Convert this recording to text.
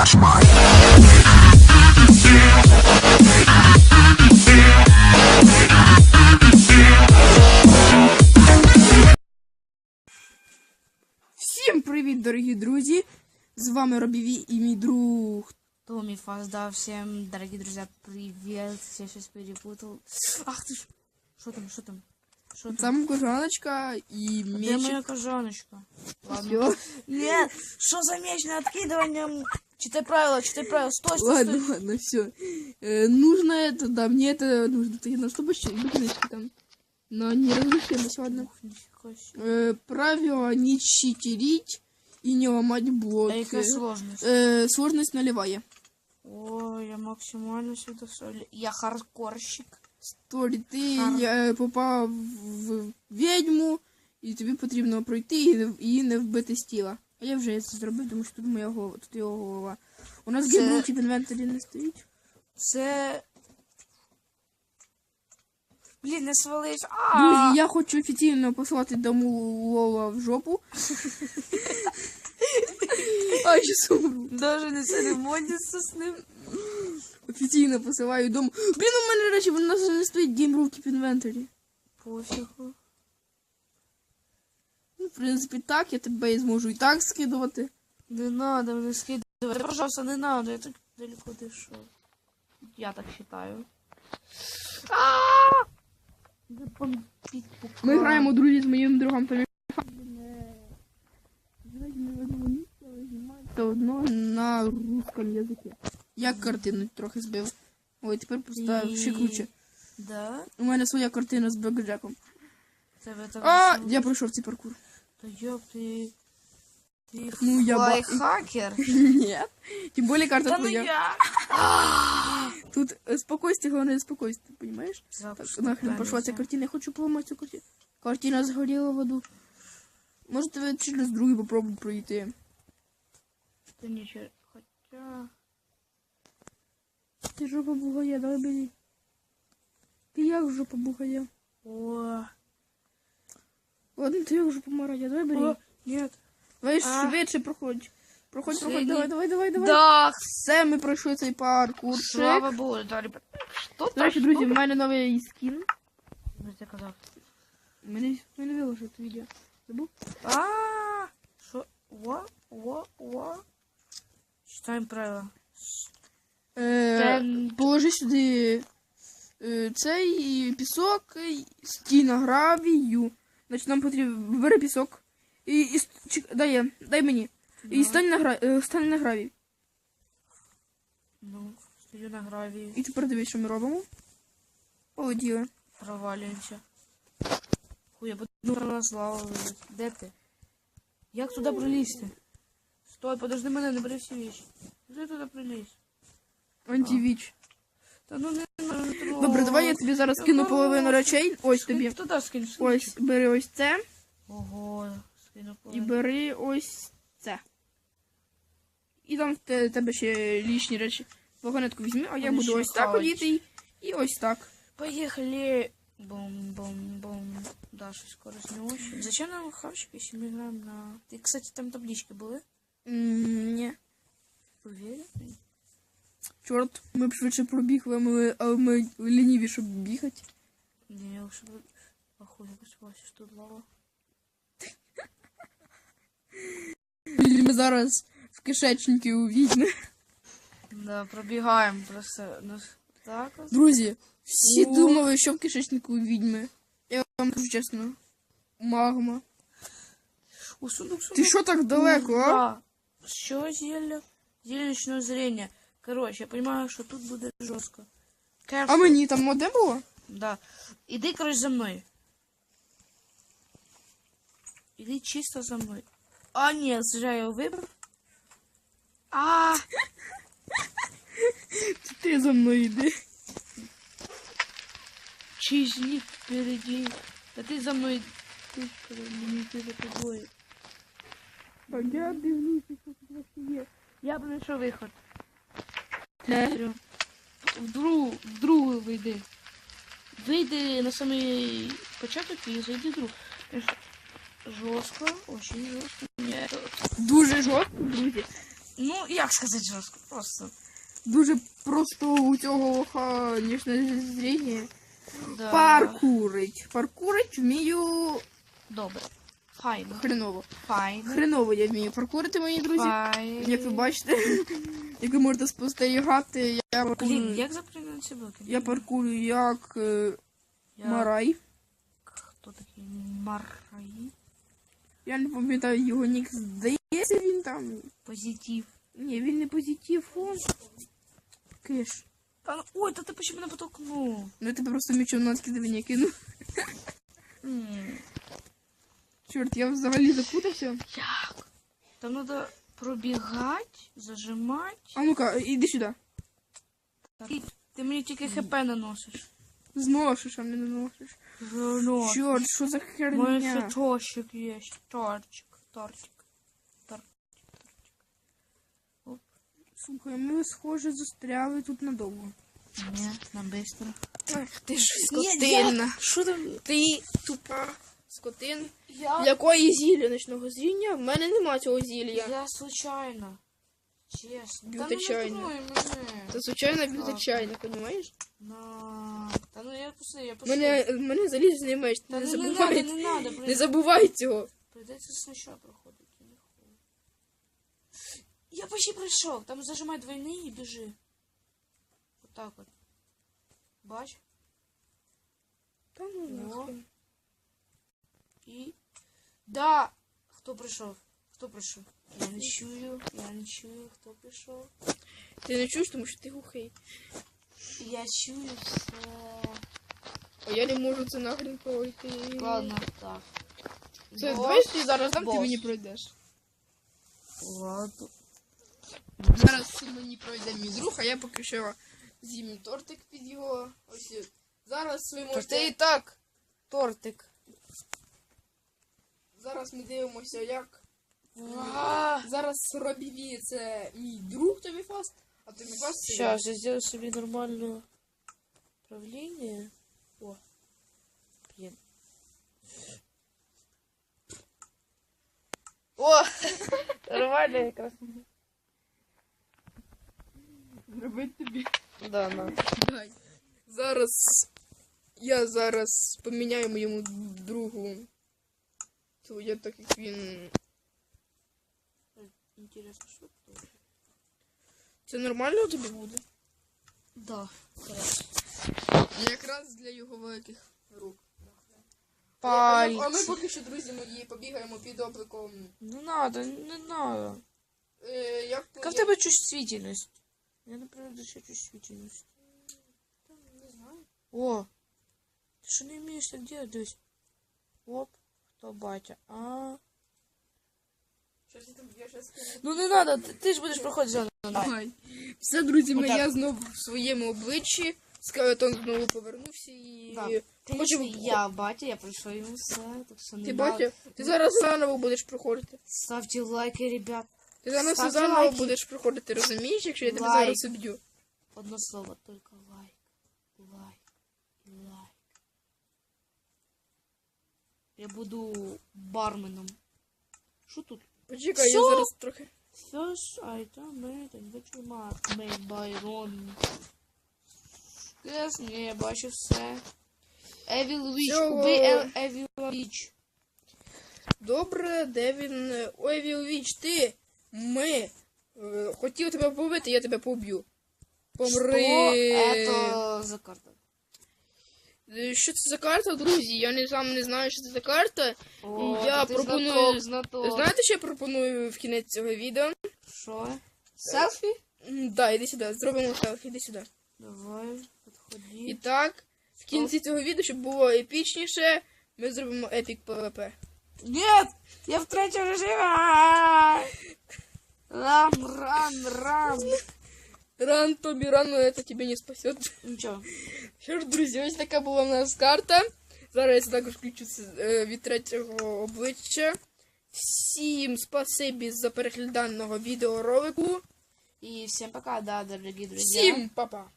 Mine. Всім привіт, дорогі друзі! З вами Робіві і мій друг. Томми Фаз, да, всем, дорогие друзья, привет. Я сейчас перепутал. Ах ты ж. Что там, что там? Что там? Там кожаночка Где меч. моя кожаночка? Ладно. Нет, что за меч на откидывание? Читай правила, читай правила. Стой, стой, Ладно, стой. ладно, все. нужно это, да, мне это нужно. Ты на что больше бутылочки там. Но не разрешилось, ладно. Ух. Э, правило не читерить и не ломать А блоки. яка сложность? Э, сложность нулевая. Ой, я максимально сюда соли. Я хардкорщик. Торі, ти Ага. е, попав в відьму, і тобі потрібно пройти і не- її не вбити з тіла. А я вже це зробив, тому що тут моя голова, тут його голова. У нас Це- геймруків в інвентарі не стоїть. Це... Блін, не свались. Друзі, я хочу офіційно послати дому Лола в жопу. А, щас умру. Даже не церемониться з ним. Офіційно посилаю дому. Блін, у мене речі, у нас не стоїть геймруків в інвентарі. Пофігу. Ну, в принципі, так, я тебе і зможу і так скидувати. Не надо мне скидывать. Пожалуйста, не надо. Я так далеко дошел. Я так буквально. Ми граємо, друзі, з моїм другом Томі. Все одно на русском язикі. Я картину трохи збив. Ой, тепер поставив ще круче. Да? У мене своя картина з Бекджеком. Тебе там А, всё- я пройшов цей паркур. Да ёб ты... Ты Ну, я ба- лайфхакер. Ні. Тим більше карта Да ну твоя. я... Тут е, спокойствие, головне спокойствие, понимаешь? Так, Запуск нахрен пошла ця таймера. картина, я хочу поламати цю картину. Картина згоріла в аду. Можете ви через другий попробуйте пройти. Да ничего. Хотя... Ти жопа бугая, давай бери. Ти як жопа бугая? О, Ладно, ти як жопа марая, давай бери. О, нет. Давай А. швидше проходь. Проходь, проходь, давай, давай, давай, давай. Да, Все, ми пройшли цей паркурчик. слава богу, да, ребят. Что До речі, друзі, в мене новий скін. Ну, ты казав. Мене мене виложив це відео. Забув? А, что? Во, во, во. Читаем правила. Е, положи сюди цей пісок, стіна гравію. Значить, нам потрібно бери пісок. І, і чек- дай, я, дай мені. І стань на гра, е, стань на гравій. Ну, стою на гравії, І тепер дивись, що ми робимо. Полетіли. провалюємося. Хуй, я буду на. Де ти? Як туди прилізти? Стой, подожди мене, не бери всі вещи. Де туди прилізь? Антивіч. Та ну не. Добре, давай я тобі зараз скину половину речей. Ось тобі. Туди скинь, скинь. Ось, бери ось це. Ого, скину І половину. бери ось це. І там в те- тебе ще лишні речі. Вагонетку візьми, а я Вони буду ще ось так хавають. одіти і ось так. Поехали. Бум-бум-бум. Да, что скорость не очень. Зачем нам хавчик, если мы играем на... Ты, кстати, там таблички были? М, Ні. Уверен? Чорт, ми б швидше пробігли, ми, а ми лініві, щоб бігати. Не, я уж... Охуй, посылась, что лава. Ми зараз в кишечники у відьми. Да, пробегаем просто. Ну, так вот. Друзі, всі О. думали, що в кишечнику у відьми. Я вам кажу чесно. Магма. О, сундук, сундук. Ти що так далеко, а? Да. Что зелье? Зелье ночное зрение. Короче, я понимаю, что тут будет жестко. А мені там одне було? Да. Иди, короче, за мной. Иди чисто за мной. А, нет, зря я его выбрал. А, Ти за мною йди. чизник впереди. Да ты за мной. Ты, не ты за тобой. Так, я дивлюся, що тут вообще є. Я бы нашел выход. Де? В другу, в другу вийди. Вийди на самий початок і зайди в другу. Жорстко, очень жорстко. Ні, Дуже жорстко, друзі. Ну, як сказати жорстко? Просто. Дуже просто у цього лоха нічне зріння. Да. Паркурить. Паркурить вмію Добре. Файно. хреново. Файно. Хреново я вмію паркурити, мої друзі. Файно. Як ви бачите, як ви можете спостерігати, я Блін, паркурю, як запрягати ці блоки? я паркурю як е, Я- Марай. Хто такий Марай? Я не пам'ятаю його нік. Здається, він там. Позитив. Ні, він не позитив, он. Киш. Та, ну- ой, та ти почему мене потолкнув? Ну я тебе просто мічом на скидування кинув. М, Чорт, я взагалі запутався. Як? Там треба пробігати, зажимати. А ну-ка, іди сюди. Ти, ти мені тільки хп наносиш. Зношиш, а не наносиш. Жорно. Чорт, що за У мене ще херня? торчик є. Торчик. Торчик. Слухай, ми схоже застряли тут надовго. Ні, нам быстро. Ах, ти ж скотина. Що там? Ти тупа скотина. Я, Для якої зілля ночного зріння? В мене нема цього зілля. я случайно. Чесно. Та ну не мене. Це звичайно бюджетчайно, розумієш? На. Та ну я пусти, я пусти. Мене, мене залізний меч, Та не ну не надо, забувай. не надо, Не блин. забувай цього. Придеться спочатку проходити. Я почти прийшов. Там зажимай двойний і біжи. Отак от. Бач? Та ну. І. Да! Хто прийшов? Хто прийшов? Я не чую, я не чую, хто прийшов. Ти не чуєш, тому що ти глухий. Я чую все. А я не можу це нахрен пройти. Ладно, так. Це давай ти зараз там ти мені пройдеш. Ладно. Зараз мені пройде мій друг, а я поки що з'їм тортик під його. Ось зараз ви Та можете. ти і так. Тортик. Зараз ми дивимося, як. А, Зараз Робі Ві це мій друг Тобі Фаст, а Тобі Фаст це. я. Сейчас я сделаю себе нормальное управление. О. Блин. О! Нормально якраз. Зробить тобі. Да, на. Дай. Зараз я зараз поміняю моєму другу Своє, так як він. Интересно, что это? Це нормально тобі буде? Да. Хорошо. Якраз для його великих рук. А Пальцы. ми, а ми поки що, друзі мої, побігаємо під обликом. Не надо, не надо. Е, як Какая в я- тебе чувствительность? Я, например, еще чувствительность. Не знаю. О! Ты что не умеешь так делать, Дусь? Оп. Кто батя? А. Там я. Ну не надо, ти, ти ж будеш проходити зону. Давай. Все, друзі, Отак. я знову в своєму обличчі. Скелетон знову повернувся і. Ти Хочу- я батя, я пройшов йому все, так що не Ти надо. бачив? Ти зараз заново будеш проходити. Ставте лайки, ребят. Ти зараз Ставте заново лайки. будеш проходити, розумієш, якщо я тебе Лайк. зараз уб'ю. Одно слово, только лайк. Лайк. Лайк. Я буду барменом. Що тут? Почекай, я Що? зараз трохи. First item made and which remark made by Ron. Yes, я бачу все. Evil Witch. Всього- Убий Ев- Evil Witch. Добре, де він. Ой, Вілвіч, ти. Ми. е, Хотів тебе побити, я тебе поб'ю. Помри. Що это за карта? Е, Що це за карта, друзі? Я не сам не знаю, що це за карта. О, Я пропоную- Знаток, знаток. Знаєте, що я пропоную в кінець цього відео? Що? Селфі? М, Да, іди сюди, зробимо селфі, іди сюди. Давай, І так, в кінці цього відео, щоб було епічніше, ми зробимо епік ПВП. Нет! Я в третьем режиме! А! Рам, рам, рам. Ран, Тобі, рано, це тебе не спасет. Нічого. Що ж, друзі, ось така була в нас карта. Зараз я також включу е, від третього обличчя. Всім спасибі за перегляд даного відеоролику. И всем пока, да, дорогие друзья. Всім па-па!